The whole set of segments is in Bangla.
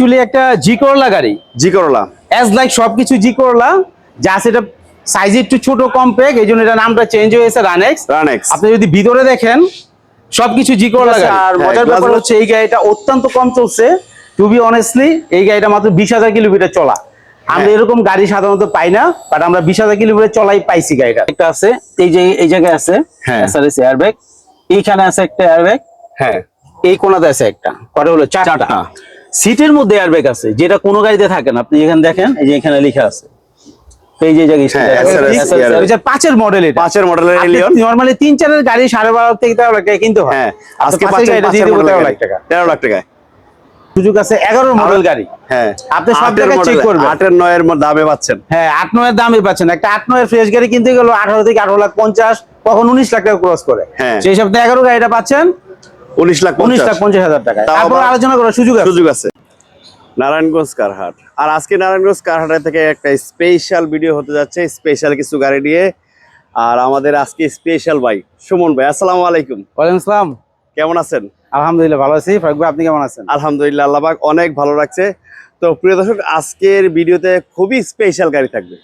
অ্যাকচুয়ালি একটা জি করলা গাড়ি। জি করলা অ্যাজ লাইক সবকিছু জি করলা যা সেটা সাইজ একটু ছোট কম্প্যাক্ট এই জন্য এটা নামটা চেঞ্জ হয়েছে রানেক্স রানেক্স আপনি যদি ভিতরে দেখেন সবকিছু জি করলা আর মজার ব্যাপার হচ্ছে এই গাড়িটা অত্যন্ত কম চলছে। টু বি অনেস্টলি এই গাড়িটা মাত্র বিশ হাজার কিলোমিটার চলা। আমরা হ্যাঁ। এরকম গাড়ি সাধারণত পাই না বাট আমরা বিশ হাজার কিলোমিটার চলাই পাইছি গাড়িটা। একটা আছে এই যে এই জায়গায় আছে হ্যাঁ। এসআরএস এয়ারব্যাগ এইখানে আছে একটা এয়ারব্যাগ হ্যাঁ। এই কোনাতে আছে একটা। কটা হলো? চারটা। সিটের মধ্যে এয়ারব্যাগ আছে যেটা কোনো গাড়িতে থাকে না। আপনি এখানে দেখেন এই যে এখানে লেখা আছে। এই যে হ্যাঁ, পাঁচের মডেল এটা। পাঁচের মডেলের এলিয়ন নরমালি তিন চারের গাড়ি সাড়ে বারো থেকে তেরো লাখ টাকা কিনতে হয়। হ্যাঁ আজকে আজকে পাঁচের পাচ্ছেন দিয়ে দেবো তেরো লাখ টাকা তেরো লাখ টাকায়। সুযোগ আছে এগারো মডেল গাড়ি। হ্যাঁ আপনি সব জায়গায় করবেন। আটের নয়ের দামে পাচ্ছেন। হ্যাঁ আট নয়ের দামই পাচ্ছেন। একটা আট নয়ের ফ্রেশ গাড়ি কিনতে গেল আঠারো থেকে আঠারো লাখ পঞ্চাশ কখন উনিশ লাখ টাকা ক্রস করে। হ্যাঁ। সেই সপ্তাহে এগারো গাড়িটা পাচ্ছেন। উনিশ লাখ উনিশ লাখ পঞ্চাশ। পঞ্চাশ হাজার টাকা তারপর আলোচনা করার সুযোগ সুযোগ আছে। নারায়ণগঞ্জ কারহাট। আর আজকে নারায়ণগঞ্জ থেকে একটা স্পেশাল ভিডিও হতে যাচ্ছে স্পেশাল কিছু গাড়ি নিয়ে। আর আমাদের আজকে স্পেশাল ভাই সুমন ভাই আসসালামু আলাইকুম। ওয়ালাইকুম আসসালাম কেমন আছেন? আলহামদুলিল্লাহ ভালো আছি। ফারুক ভাই আপনি কেমন আছেন? আলহামদুলিল্লাহ আল্লাহবাক অনেক ভালো লাগছে তো প্রিয় দর্শক আজকের ভিডিওতে খুবই স্পেশাল গাড়ি থাকবে।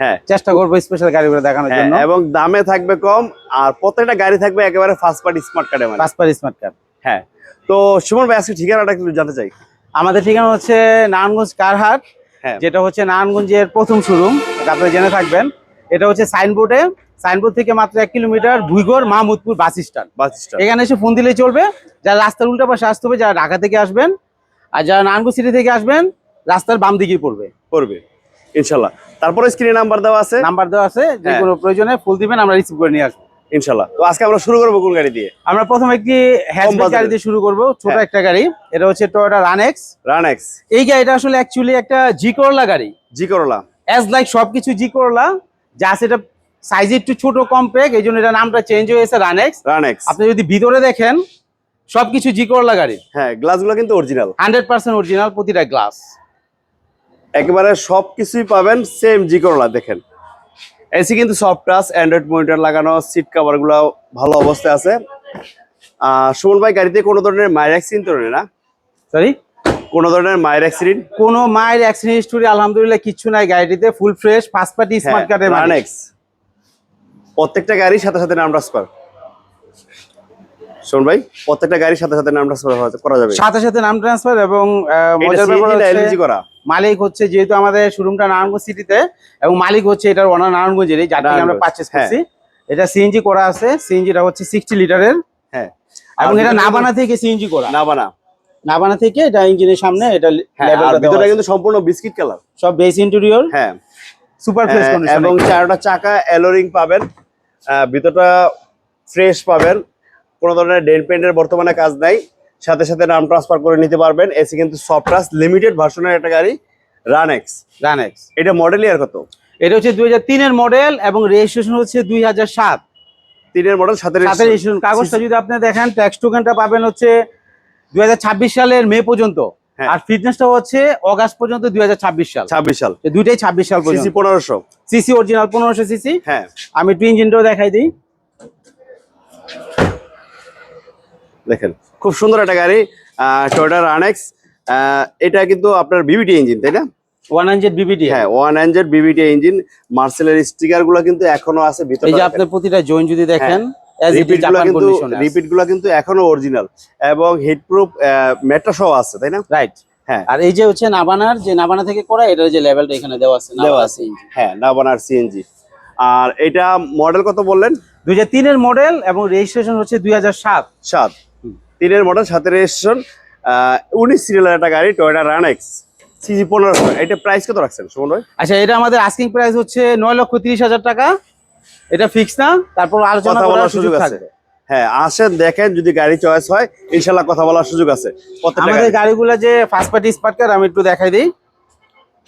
হ্যাঁ। চেষ্টা করব স্পেশাল গাড়িগুলো দেখানোর হ্যাঁ, জন্য। এবং দামে থাকবে কম আর প্রত্যেকটা গাড়ি থাকবে একেবারে ফার্স্ট পার্টি স্মার্ট কার্ডে মানে পাঁচপার স্মার্ট কার্ড হ্যাঁ। তো সুমন ভাই আজকে ঠিকানাটা একটু জানতে চাই। আমাদের ঠিকানা হচ্ছে নারায়ণগঞ্জ কারহাট হ্যাঁ। যেটা হচ্ছে নারায়ণগঞ্জের প্রথম শোরুম এটা আপনারা জেনে থাকবেন। এটা হচ্ছে সাইনবোর্ডে সাইনবোর্ড থেকে মাত্র এক kilometre Bhuigarh Mahmudpur bus stand. Bus stand. এখানে এসে ফোন দিলেই চলবে। যারা রাস্তার উল্টা পাশে আসতে হবে যারা ঢাকা থেকে আসবেন আর যারা নারায়ণগঞ্জ সিটি থেকে আসবেন রাস্তার বাম দিকেই পড়বে। করবে ইনশাল্লাহ। তারপরে স্ক্রিনে নাম্বার দেওয়া আছে। নাম্বার দেওয়া আছে যে হ্যাঁ। কোনো প্রয়োজনে ফুল দিবেন আমরা রিসিভ করে নিয়ে আসব। ইনশাল্লাহ। তো আজকে আমরা শুরু করব কোন গাড়ি দিয়ে? আমরা প্রথম একটি হ্যাচব্যাক গাড়ি দিয়ে শুরু করব ছোট হ্যাঁ। একটা গাড়ি। এটা হচ্ছে টয়োটা রানেক্স রানেক্স এই গাড়িটা আসলে অ্যাকচুয়ালি একটা জি করলা গাড়ি। জি করলা অ্যাজ লাইক সবকিছু জি করলা যা সেটা সাইজ একটু ছোট কম্প্যাক্ট এই জন্য এটা নামটা চেঞ্জ হয়েছে রানেক্স রানেক্স আপনি যদি ভিতরে দেখেন সবকিছু জি করলা গাড়ি। হ্যাঁ গ্লাসগুলো কিন্তু অরিজিনাল হান্ড্রেড পার্সেন্ট অরিজিনাল প্রতিটা গ্লাস একেবারে সবকিছুই পাবেন সেম জি করলা দেখেন। এসি কিন্তু সফট টাচ অ্যান্ড্রয়েড মনিটর লাগানো সিট কভারগুলো ভালো অবস্থায় আছে। সুমন ভাই গাড়িতে কোনো ধরনের মায়ের অ্যাক্সিডেন্ট তো না? সরি কোনো ধরনের মায়ের অ্যাক্সিডেন্ট কোনো মায়ের অ্যাক্সিডেন্ট হিস্টোরি আলহামদুলিল্লাহ কিছু নাই গাড়িটিতে full fresh first party smart কার্ডের মানে রানেক্স প্রত্যেকটা গাড়ির সাথে সাথে নাম ট্রান্সফার সুমন ভাই প্রত্যেকটা গাড়ির সাথে সাথে নাম ট্রান্সফার করা যাবে। সাথে সাথে নাম ট্রান্সফার এবং মজার ব্যাপার করা? মালিক হচ্ছে যেহেতু আমাদের শোরুমটা নারায়ণগঞ্জ সিটিতে এবং মালিক হচ্ছে এটার ওনার নারায়ণগঞ্জেরই যার থেকে আমরা পারচেস হ্যাঁ। করছি। এটা সিএনজি করা আছে সিএনজিটা হচ্ছে সিক্সটি লিটারের হ্যাঁ। এবং এটা নাবানা থেকে সিএনজি করা। না বানা নাবানা থেকে এটা ইঞ্জিনের সামনে এটা হ্যাঁ label আর টা দেওয়া ভিতরে কিন্তু সম্পূর্ণ বিস্কিট কালার সব বেস ইন্টেরিয়র হ্যাঁ। সুপার ফ্রেশ হ্যাঁ, কন্ডিশন এবং চারটা চাকা এলোরিং পাবেন। ভিতরটা ফ্রেশ পাবেন। কোনো ধরনের ডেন্ট পেন্টের বর্তমানে কাজ নাই। সাথে সাথে নাম ট্রান্সফার করে নিতে পারবেন। এসি কিন্তু সফট টাচ লিমিটেড ভার্সনের একটা গাড়ি রানেক্স রানেক্স এটা মডেল ইয়ার কত? এটা হচ্ছে দুই হাজার তিনের মডেল এবং রেজিস্ট্রেশন হচ্ছে দুই হাজার সাত। তিনের মডেল সাথে রেজিস্ট্রেশন কাগজটা যদি আপনি দেখেন ট্যাক্স টোকেনটা পাবেন হচ্ছে দু হাজার ছাব্বিশ সালের মে পর্যন্ত। হ্যাঁ। আর ফিটনেসটা হচ্ছে অগাস্ট পর্যন্ত দুই হাজার ছাব্বিশ সাল। ছাব্বিশ সাল। দুইটাই ছাব্বিশ সাল সিসি পনেরোশো। সিসি অরিজিনাল পনেরোশো সিসি হ্যাঁ। আমি টু ইঞ্জিনটাও দেখাই দিই। দেখেন। খুব সুন্দর একটা গাড়ি টয়োটা রানেক্স এটা কিন্তু আপনার বিবিটি ইঞ্জিন তাই না? ওয়ান হান্ড্রেড বিবিটি হ্যাঁ ওয়ান হান্ড্রেড বিবিটি ইঞ্জিন মার্সেলের স্টিকারগুলো কিন্তু এখনও আছে ভিতরে এই যে আপনার প্রতিটা জয়েন্ট যদি দেখেন is রিপিটগুলো কিন্তু। রিপিটগুলো এখনও অরিজিনাল এবং হিট প্রুফ মেট্রো সহ আছে তাই না? রাইট হ্যাঁ। আর এই যে হচ্ছে নাবানার যে নাবানা থেকে করা এটার যে লেভেলটা এখানে দেওয়া আছে দেওয়া আছে। হ্যাঁ নাবানার সিএনজি আর এটা মডেল কত বললেন? দুই হাজার তিনের মডেল এবং রেজিস্ট্রেশন হচ্ছে দুই হাজার সাত। সাত। তিনের মডেল সাথে রেজিস্ট্রেশন উনিশ সিরিয়ালের একটা গাড়ি টয়োটা রানেক্স সিজি পনেরোশো এটা প্রাইস কত রাখছেন সুমন ভাই? আচ্ছা এটা আমাদের আস্কিং প্রাইস হচ্ছে নয় লক্ষ তিরিশ হাজার টাকা। এটা ফিক্স না তারপর আলোচনা কথা করার বলার সুযোগ আছে। হ্যাঁ আসেন দেখেন যদি গাড়ি চয়েস হয় ইনশাল্লাহ কথা বলার সুযোগ আছে। আমাদের গাড়িগুলো যে ফার্স্ট পার্টি স্মার্ট কার আমি একটু দেখাই দিই।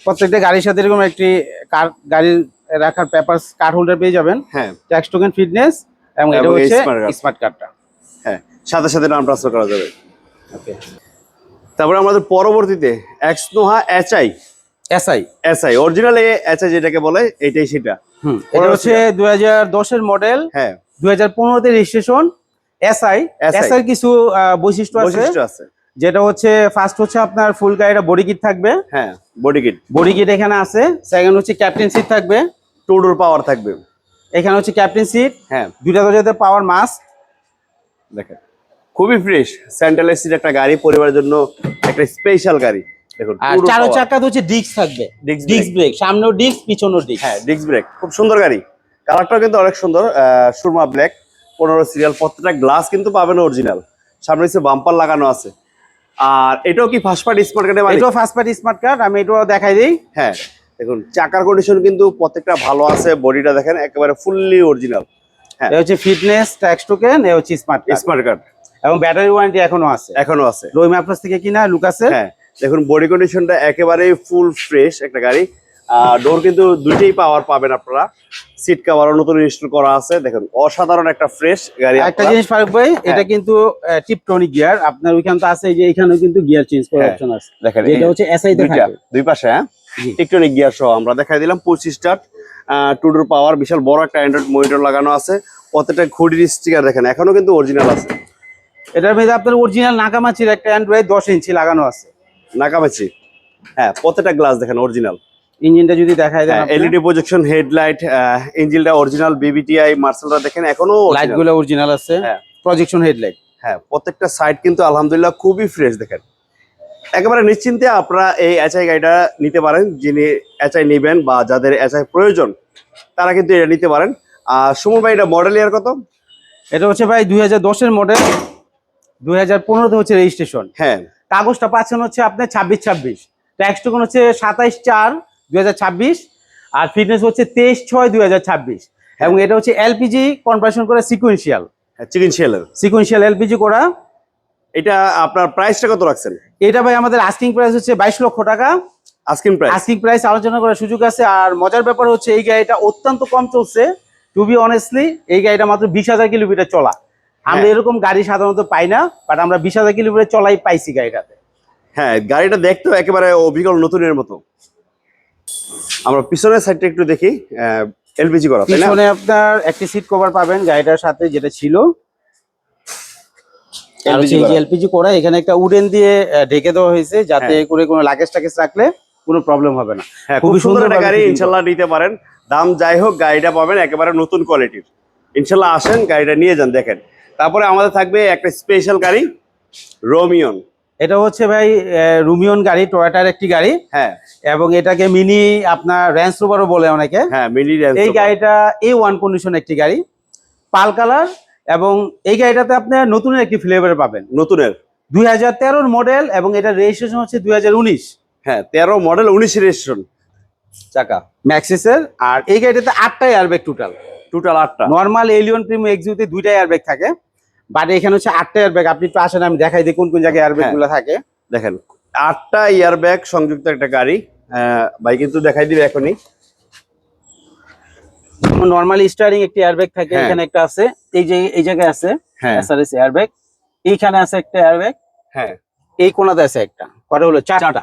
প্রত্যেকটা গাড়ির সাথে এরকম একটি কার গাড়ির রাখার পেপার কার্ড হোল্ডার পেয়ে যাবেন। হ্যাঁ। ট্যাক্স টোকেন ফিটনেস এবং এটা হচ্ছে স্মার্ট কার্ডটা সাথে সাথে নাম ট্রান্সফার করা যাবে। ওকে তারপরে আমাদের পরবর্তীতে এক্সনোহা এচআই এসআই। এসআই। অরিজিনাল এচআই যেটাকে বলে এটাই সেটা। হুম এটা হচ্ছে দুই হাজার দশের মডেল হ্যাঁ। দুই হাজার পনেরোতে রেজিস্ট্রেশন এসআই। এসআই। কিছু বৈশিষ্ট্য আছে। বৈশিষ্ট্য আছে। যেটা হচ্ছে ফার্স্ট হচ্ছে আপনার ফুল গাড়িটা বডি কিট থাকবে। হ্যাঁ বডি কিট বডি কিট এখানে আছে। সেকেন্ড হচ্ছে ক্যাপ্টেন সিট থাকবে। টু ডোর পাওয়ার থাকবে। এখানে হচ্ছে ক্যাপ্টেন সিট হ্যাঁ। দুইটা দরজাতে পাওয়ার মাস্ক দেখেন। খুবই ফ্রেশ সেন্ট্রাল এসির একটা গাড়ি পরিবারের জন্য একটা স্পেশাল গাড়ি। দেখুন আর চারো হচ্ছে ডিস্ক থাকবে। ডিস্ক ব্রেক সামনেও ডিস্ক পিছনেও ডিস্ক হ্যাঁ ডিস্ক ব্রেক খুব সুন্দর গাড়ি। কালারটাও কিন্তু অনেক সুন্দর সুরমা ব্ল্যাক পনেরো সিরিয়াল প্রত্যেকটা গ্লাস কিন্তু পাবেন অরিজিনাল সামনে হচ্ছে বাম্পার লাগানো আছে। আর এটাও কি ফার্স্ট পার্টি স্মার্ট কার্ডে এটাও ফার্স্ট পার্টি স্মার্ট কার্ড আমি এটাও দেখাই দিই। হ্যাঁ দেখুন চাকার কন্ডিশন কিন্তু প্রত্যেকটা ভালো আছে বডিটা দেখেন একেবারে ফুললি অরিজিনাল হ্যাঁ। হচ্ছে ফিটনেস ট্যাক্স টোকেন এ হচ্ছে স্মার্ট স্মার্ট কার্ড এবং ব্যাটারি ওয়ারেন্টি এখনও আছে। এখনও আছে। রোই ম্যাপ্লাস থেকে কিনা লুকাসের হ্যাঁ দেখুন বডি কন্ডিশনটা একেবারেই ফুল ফ্রেশ একটা গাড়ি। ডোর কিন্তু দুইটাই পাওয়ার পাবেন আপনারা। সিট কাভারও নতুন ইনস্টল করা আছে। দেখুন অসাধারণ একটা ফ্রেশ গাড়ি একটা জিনিস ফারুক ভাই এটা হ্যাঁ। কিন্তু টিপটনিক গিয়ার আপনার ওইখানে তো আছে এই যে এখানেও কিন্তু গিয়ার চেঞ্জ করার হ্যাঁ, অপশন আছে। দেখেন এই- হচ্ছে এসআই তে থাকে। দুই পাশে হ্যাঁ? জি। টেকটনিক গিয়ার সহ আমরা দেখাই দিলাম পঁচিশ স্টার্ট টুডোর পাওয়ার বিশাল বড় একটা অ্যান্ড্রয়েড মনিটর লাগানো আছে। প্রত্যেকটা ঘড়ির স্টিকার দেখেন এখনও কিন্তু অরিজিনাল আছে। এটার মধ্যে আপনার অরিজিনাল নাকামাচির একটা অ্যান্ড্রয়েড দশ ইঞ্চি লাগানো আছে। নাকামাচি হ্যাঁ প্রত্যেকটা গ্লাস দেখেন অরিজিনাল ইঞ্জিনটা যদি দেখায় দেন এলইডি প্রজেকশন হেডলাইট ইঞ্জিনটা অরিজিনাল বিবিটিআই মার্সেলটা দেখেন এখনও লাইট original। গুলো অরিজিনাল আছে। হ্যাঁ। প্রজেকশন হেডলাইট হ্যাঁ প্রত্যেকটা সাইড কিন্তু আলহামদুলিল্লাহ খুবই ফ্রেশ দেখেন। একেবারে নিশ্চিন্তে আপনারা এই এচআই গাড়িটা নিতে পারেন যিনি এচআই নেবেন বা যাদের এচআই প্রয়োজন তারা কিন্তু এটা নিতে পারেন। আর সুমন ভাই এটা মডেল ইয়ার কত? এটা হচ্ছে ভাই দুই হাজার দশের মডেল দুই হাজার পনেরোতে হচ্ছে রেজিস্ট্রেশন হ্যাঁ। কাগজটা পাচ্ছেন হচ্ছে আপনার ছাব্বিশ ছাব্বিশ। ট্যাক্স টোকন হচ্ছে সাতাইশ চার দুই আর ফিটনেস হচ্ছে তেইশ ছয় দুই ছাব্বিশ। এবং এটা হচ্ছে এলপিজি কনভার্সন করে সিকুয়েন্সিয়াল শিয়ালের সিকুয়েন্সিয়াল এলপিজি করা। এটা আপনার প্রাইসটা কত রাখছেন? এটা ভাই আমাদের আস্কিং প্রাইস হচ্ছে বাইশ লক্ষ টাকা। আস্কিন প্রাইস আস্কিং প্রাইস আলোচনা করার সুযোগ আছে। আর মজার ব্যাপার হচ্ছে এই গাড়িটা অত্যন্ত কম চলছে। টু বি অনেস্টলি এই গাড়িটা মাত্র বিশ হাজার কিলোমিটার চলা। আমরা হ্যাঁ। এরকম গাড়ি সাধারণত পাই না বাট আমরা বিশ হাজার কিলোমিটার চলাই পাইছি গাড়িটাতে। হ্যাঁ গাড়িটা দেখতেও একেবারে অবিকল নতুনের মতো। আমরা পিছনের সাইডটা একটু দেখি এলপিজি করা তাই না? পিছনে আপনার একটি সিট কভার পাবেন গাড়িটার সাথে যেটা ছিল। এলপিজি করা। এখানে একটা উডেন দিয়ে ঢেকে দেওয়া হয়েছে যাতে হ্যাঁ। করে কোনো লাগেজ টাগেজ রাখলে কোনো প্রবলেম হবে না। হ্যাঁ খুব খুবই সুন্দর একটা গাড়ি ইনশাল্লাহ নিতে পারেন। দাম যাই হোক গাড়িটা পাবেন একেবারে নতুন কোয়ালিটির ইনশাল্লাহ আসেন গাড়িটা নিয়ে যান দেখেন। তারপরে আমাদের থাকবে একটা স্পেশাল গাড়ি রোমিয়ন এটা হচ্ছে ভাই রুমিয়ন গাড়ি টয়োটার একটি গাড়ি। হ্যাঁ। এবং এটাকে মিনি আপনার র্যান্স রোভারও বলে অনেকে। হ্যাঁ মিনি এই গাড়িটা এ ওয়ান কন্ডিশন একটি গাড়ি পাল কালার এবং এই গাড়িটাতে আপনি নতুনের একটি ফ্লেভার পাবেন। নতুনের। দুই হাজার তেরোর মডেল এবং এটা রেজিস্ট্রেশন হচ্ছে দুই হাজার উনিশ। হ্যাঁ তেরো মডেল উনিশ রেজিস্ট্রেশন চাকা। ম্যাক্সিসের আর এই গাড়িটাতে আটটা এয়ারব্যাগ টোটাল টোটাল আটটা। নর্মাল এলিয়ন প্রিমিয়াম এক্সিউতে দুইটা এয়ারব্যাগ থাকে। বাট এখানে হচ্ছে আটটা এয়ারব্যাগ আপনি একটু আসেন আমি দেখাই দিই কোন কোন জায়গায় এয়ারব্যাগগুলো থাকে। দেখেন। আটটা ইয়ার ব্যাগ সংযুক্ত একটা গাড়ি। ভাই কিন্তু দেখাই দিবে এখনই। নর্মাল স্টারিং একটি এয়ারব্যাগ থাকে হ্যাঁ। এখানে একটা আছে। এই যে এই জায়গায় আছে হ্যাঁ। এসআরএস এয়ারব্যাগ এইখানে আছে একটা এয়ারব্যাগ হ্যাঁ। এই কোনাতে আছে একটা। কটা হলো? চারটা।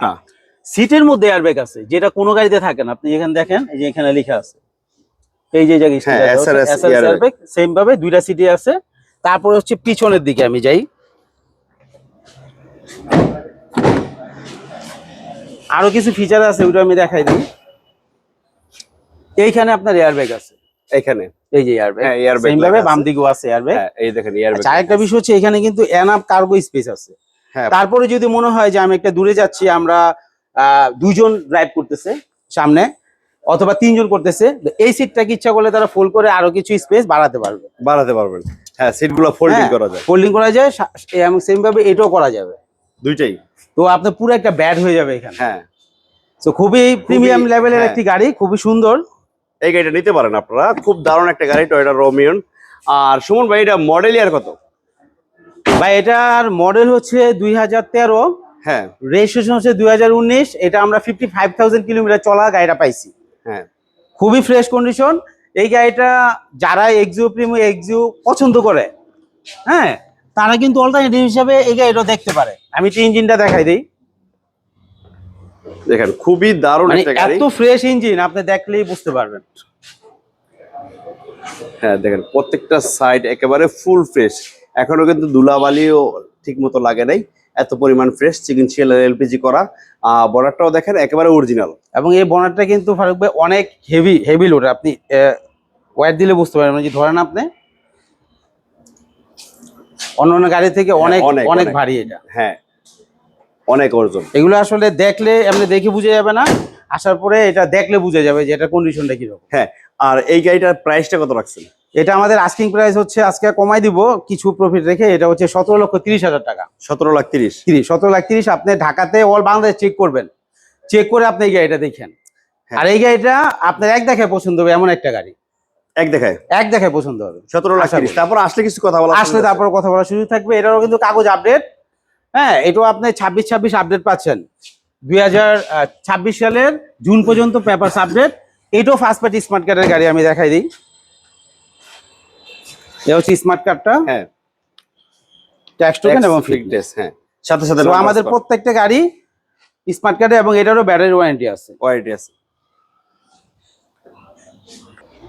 সিটের মধ্যে এয়ারব্যাগ আছে যেটা কোনো গাড়িতে থাকে না। আপনি এখানে দেখেন এই যে এখানে লেখা আছে। এই যে জায়গায়। এয়ারব্যাগ সেম ভাবে দুইটা সিটে আছে। তারপরে হচ্ছে পিছনের দিকে আমি যাই। আরও কিছু ফিচার আছে ওটা আমি দেখাই দিই। এইখানে আপনার এয়ারব্যাগ আছে। এখানে এই যে এয়ারব্যাগ হ্যাঁ, ভাবে বাম। দিকেও আছে এয়ারব্যাগ হ্যাঁ এই দেখেন ইয়ার আচ্ছা আরেকটা বিষয় হচ্ছে এখানে কিন্তু এনাফ কার্গো স্পেস আছে। হ্যাঁ। তারপরে যদি মনে হয় যে আমি একটা দূরে যাচ্ছি আমরা আহ, দুইজন ড্রাইভ করতেছে সামনে অথবা তিনজন করতেছে এই সিটটাকে ইচ্ছা করলে তারা ফোল্ড করে আরও কিছু স্পেস বাড়াতে পারবে। বাড়াতে পারবেন। হ্যাঁ সিটগুলো ফোল্ডিং করা যায়। ফোল্ডিং করা যায় এবং সেম ভাবে এটাও করা যাবে। দুইটাই। তো আপনার পুরো একটা ব্যাড হয়ে যাবে এখানে। হ্যাঁ। তো খুবই প্রিমিয়াম লেভেলের হ্যাঁ। একটি গাড়ি খুবই সুন্দর। এই গাড়িটা নিতে পারেন আপনারা। খুব দারুণ একটা গাড়ি টয়োটা রোমিয়ন আর সুমন ভাই এটা মডেল ইয়ার কত? বা এটার মডেল হচ্ছে দুই হাজার তেরো। হ্যাঁ। রেজিস্ট্রেশন হচ্ছে দুই হাজার উনিশ। এটা আমরা ফিফটি ফাইভ থাউজেন্ড কিলোমিটার চলা গাড়িটা পাইছি। হ্যাঁ। খুবই ফ্রেশ কন্ডিশন এই গাড়িটা যারা এক্সিও প্রিমিও এক্সিও পছন্দ করে হ্যাঁ তারা কিন্তু অল্টারনেটিভ হিসাবে এই গাড়িটা দেখতে পারে। আমি একটু ইঞ্জিনটা দেখাই দিই। দেখেন খুবই দারুণ মানে একটা গাড়ি। এত ফ্রেশ ইঞ্জিন আপনি দেখলেই বুঝতে পারবেন। হ্যাঁ দেখেন প্রত্যেকটা সাইড একেবারে ফুল ফ্রেশ এখনও কিন্তু ধুলাবালিও ঠিক মতো লাগে নাই। এত পরিমাণ ফ্রেশ চিকেন শিয়াল এলপিজি করা। বর্ডারটাও দেখেন একেবারে অরিজিনাল এবং এই বনারটা কিন্তু ফারুক ভাই অনেক হেভি হেভি লোড আপনি ওয়ার দিলে বুঝতে পারবেন। যে ধরেন আপনি অন্য অন্য গাড়ি থেকে অনেক অনেক, অনেক অনেক। ভারী এটা। হ্যাঁ অনেক ওজন। এগুলো আসলে দেখলে এমনি দেখে বুঝে যাবে না আসার পরে এটা দেখলে বুঝে যাবে যে এটা কন্ডিশনটা কীরকম। হ্যাঁ আর এই গাড়িটার প্রাইসটা কত রাখছেন? এটা আমাদের আস্কিং প্রাইস হচ্ছে আজকে কমাই দিব কিছু প্রফিট রেখে এটা হচ্ছে সতেরো লক্ষ তিরিশ হাজার টাকা। সতেরো লাখ তিরিশ। তিরিশ সতেরো লাখ তিরিশ আপনি ঢাকাতে অল বাংলাদেশ চেক করবেন। চেক করে আপনি এই গাড়িটা দেখেন। হ্যাঁ। আর এই গাড়িটা আপনার এক দেখায় পছন্দ হবে এমন একটা গাড়ি। এক দেখায়? এক দেখায় পছন্দ হবে। সতেরো লাখ তিরিশ। তারপর আসলে কিছু কথা বলা আসলে তারপর কথা বলার সুযোগ থাকবে। এটারও কিন্তু কাগজ আপডেট হ্যাঁ এটাও আপনি ছাব্বিশ ছাব্বিশ আপডেট পাচ্ছেন। দুই হাজার ছাব্বিশ সালের জুন পর্যন্ত পেপার আপডেট এটাও ফার্স্ট পার্টি স্মার্ট কার্ডের গাড়ি আমি দেখাই দিই। এটা হচ্ছে স্মার্ট কার্ডটা হ্যাঁ। ট্যাক্স টোকেন এবং ফিটনেস হ্যাঁ। সাথে সাথে আমাদের প্রত্যেকটা গাড়ি স্মার্ট কার্ডে এবং এটারও ব্যাটারি ওয়ারেন্টি আছে। ওয়ারেন্টি আছে।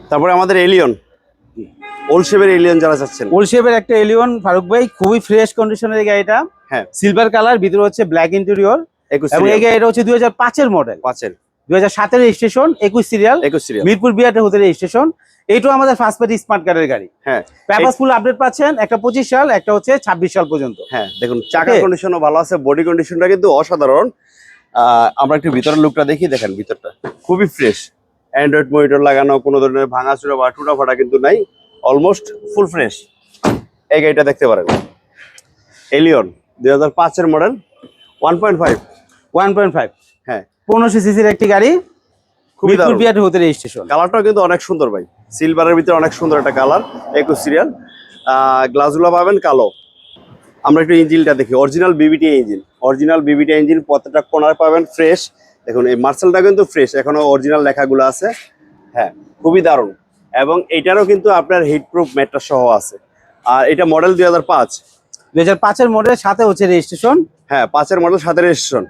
তারপরে আমাদের এলিয়ন ওল্ড শেপের এলিয়ন যারা চাচ্ছেন ওল শেপের একটা এলিয়ন ফারুক ভাই খুবই ফ্রেশ কন্ডিশনের এই গাড়িটা। হ্যাঁ। সিলভার কালার ভিতরে হচ্ছে ব্ল্যাক ইন্টেরিয়র এবং এই গাড়িটা হচ্ছে দুই হাজার পাঁচের মডেল পাঁচের। দুই হাজার সাতের রেজিস্ট্রেশন একুশ সিরিয়াল একুশ সিরিয়াল মিরপুর বিয়াটে হতে রেজিস্ট্রেশন এইটাও আমাদের ফার্স্ট পার্টি স্মার্ট কার্ডের গাড়ি। হ্যাঁ। পেপার ফুল আপডেট পাচ্ছেন একটা পঁচিশ সাল একটা হচ্ছে ছাব্বিশ সাল পর্যন্ত। হ্যাঁ দেখুন চাকার. কন্ডিশনও ভালো আছে বডি কন্ডিশনটা কিন্তু অসাধারণ। আমরা একটু ভিতরের লুকটা দেখি দেখেন ভিতরটা। খুবই ফ্রেশ অ্যান্ড্রয়েড মনিটর লাগানো কোনো ধরনের ভাঙাচুরা বা টুটা ফাটা কিন্তু নাই অলমোস্ট ফুল ফ্রেশ এই গাড়িটা দেখতে পারেন। এলিয়ন দুই হাজার পাঁচের model one point five one point five হ্যাঁ। পনেরোশো সিসির একটি গাড়ি খুবই বিয়াটে হতে রেজিস্ট্রেশন কালারটাও কিন্তু অনেক সুন্দর ভাই। সিলভারের ভিতরে অনেক সুন্দর একটা কালার একুশ সিরিয়াল গ্লাসগুলো পাবেন কালো। আমরা একটু ইঞ্জিনটা দেখি। Original VVT engine original VVT engine প্রত্যেকটা কোনার পাবেন ফ্রেশ দেখুন এই মার্সেলটা কিন্তু ফ্রেশ এখনও অরিজিনাল লেখাগুলো আছে। হ্যাঁ খুবই দারুণ। এবং এটারও কিন্তু আপনার হিট প্রুফ ম্যাটটা সহ আছে। আর এটা মডেল দুই হাজার পাঁচ। দুই হাজার পাঁচের মডেল সাথে হচ্ছে রেজিস্ট্রেশন হ্যাঁ পাঁচের মডেল সাথে রেজিস্ট্রেশন।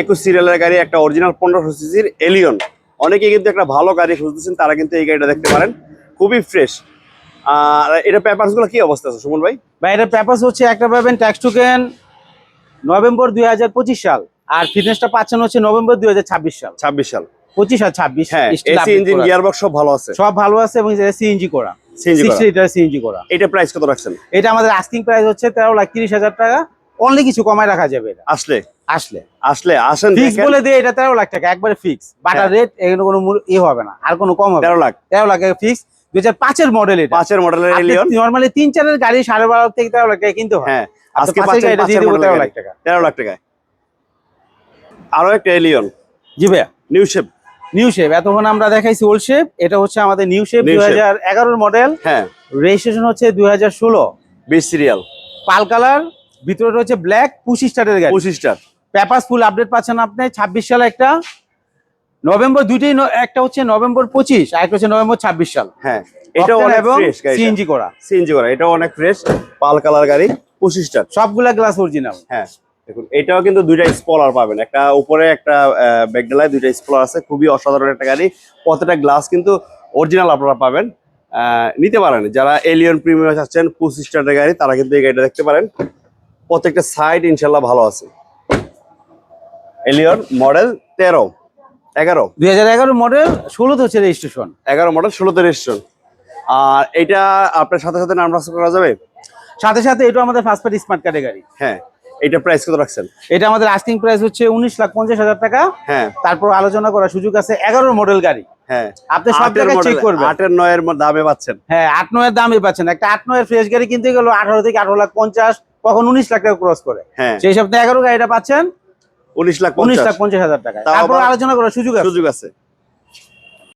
একুশ সিরিয়ালের গাড়ি একটা অরিজিনাল পনেরোশো সিসির এলিয়ন অনেকে কিন্তু একটা ভালো গাড়ি খুঁজতেছেন তারা কিন্তু এই গাড়িটা দেখতে পারেন। খুবই ফ্রেশ আর এটা পেপারসগুলো কি অবস্থা আছে সুমন ভাই? ভাই এটা পেপার্স হচ্ছে একটা পাবেন ট্যাক্স টোকেন নভেম্বর দুই হাজার পঁচিশ সাল আর ফিটনেসটা পাচ্ছেন হচ্ছে নভেম্বর দুই হাজার ছাব্বিশ সাল। ছাব্বিশ সাল। পঁচিশ আর ছাব্বিশ হ্যাঁ এসি ইঞ্জিন করা। গিয়ার বক্স সব ভালো আছে। সব ভালো আছে এবং সিএনজি করা। সিএনজি সিএনজি করা। এটা প্রাইস কত রাখছেন? এটা আমাদের আস্কিং প্রাইস হচ্ছে তেরো লাখ তিরিশ হাজার টাকা। অনলি কিছু কমায় রাখা যাবে আসলে? আসলে। আসলে আসেন ফিক্স বলে দিয়ে এটা তেরো লাখ টাকা একবারে ফিক্স বাটার। রেট এখানে কোনো ই হবে না আর কোনো কম হবে তেরো লাখ। তেরো লাখ ফিক্স দুই হাজার পাঁচের মডেল এটা। পাঁচের মডেলের এলিয়ন নর্মালি তিন চারের গাড়ি সাড়ে বারো থেকে তেরো লাখ টাকা কিনতে হয়। হ্যাঁ আজকে পাঁচের গাড়িটা দিয়ে দেবো তেরো লাখ টাকা। তেরো লাখ টাকায়। আরও একটা এলিয়ন জি ভাইয়া। নিউ শেপ নিউ শেপ এতক্ষণ আমরা দেখাইছি ওল্ড শেপ এটা হচ্ছে আমাদের নিউ শেপ New দুই হাজার এগারোর মডেল হ্যাঁ। রেজিস্ট্রেশন হচ্ছে দুই হাজার ষোলো। বিশ সিরিয়াল পাল কালার ভিতরে রয়েছে ব্ল্যাক পুশি স্টারের গাড়ি। পঁচিশটার পেপার ফুল আপডেট পাচ্ছেন আপনি ছাব্বিশ সালে একটা। নভেম্বর দুইটাই একটা হচ্ছে নভেম্বর পঁচিশ আর একটা হচ্ছে নভেম্বর ছাব্বিশ সাল। হ্যাঁ এটা এবং ফ্রেশ সিএনজি করা। সিএনজি করা অনেক ফ্রেশ পাল কালার গাড়ি সবগুলা গ্লাস অরিজিনাল হ্যাঁ দেখুন এটাও কিন্তু দুইটা স্পলার পাবেন। একটা উপরে একটা ব্যাকডালায় দুইটা স্পলার আছে খুবই অসাধারণ একটা গাড়ি। প্রত্যেকটা গ্লাস কিন্তু অরিজিনাল আপনারা পাবেন। আহ, নিতে পারেন। যারা এলিয়ন প্রিমিয়াম চাচ্ছেন পঁচিশ স্টারের গাড়ি তারা কিন্তু এই গাড়িটা দেখতে পারেন। প্রত্যেকটা সাইড ইনশাল্লাহ ভালো আছে। এলিয়ন মডেল তেরো এগারো। দুই হাজার এগারো মডেল ষোলোতে হচ্ছে রেজিস্ট্রেশন এগারো মডেল ষোলোতে রেজিস্ট্রেশন আর এটা আপনার সাথে সাথে নাম ট্রান্সফার করা যাবে? সাথে সাথে এটা আমাদের ফার্স্ট পার্টি স্মার্ট কার্ডের গাড়ি। হ্যাঁ এটা প্রাইস কত রাখছেন? এটা আমাদের আস্কিং প্রাইস হচ্ছে উনিশ লাখ পঞ্চাশ হাজার টাকা। হ্যাঁ। তারপর আলোচনা করার সুযোগ আছে এগারো মডেল গাড়ি। হ্যাঁ। আপনি সব জায়গায় চেক করবেন। আটের নয়ের দামে পাচ্ছেন। হ্যাঁ আট নয়ের দামই পাচ্ছেন। একটা আট নয়ের ফ্রেশ গাড়ি কিনতে গেল আঠারো থেকে আঠারো লাখ পঞ্চাশ। কখন উনিশ লাখ টাকা ক্রস করে। হ্যাঁ। সেই সপ্তাহে এগারো গাড়িটা পাচ্ছেন উনিশ লাখ উনিশ লাখ পঞ্চাশ। হাজার টাকা তারপর আলোচনা করার সুযোগ আছে। সুযোগ আছে।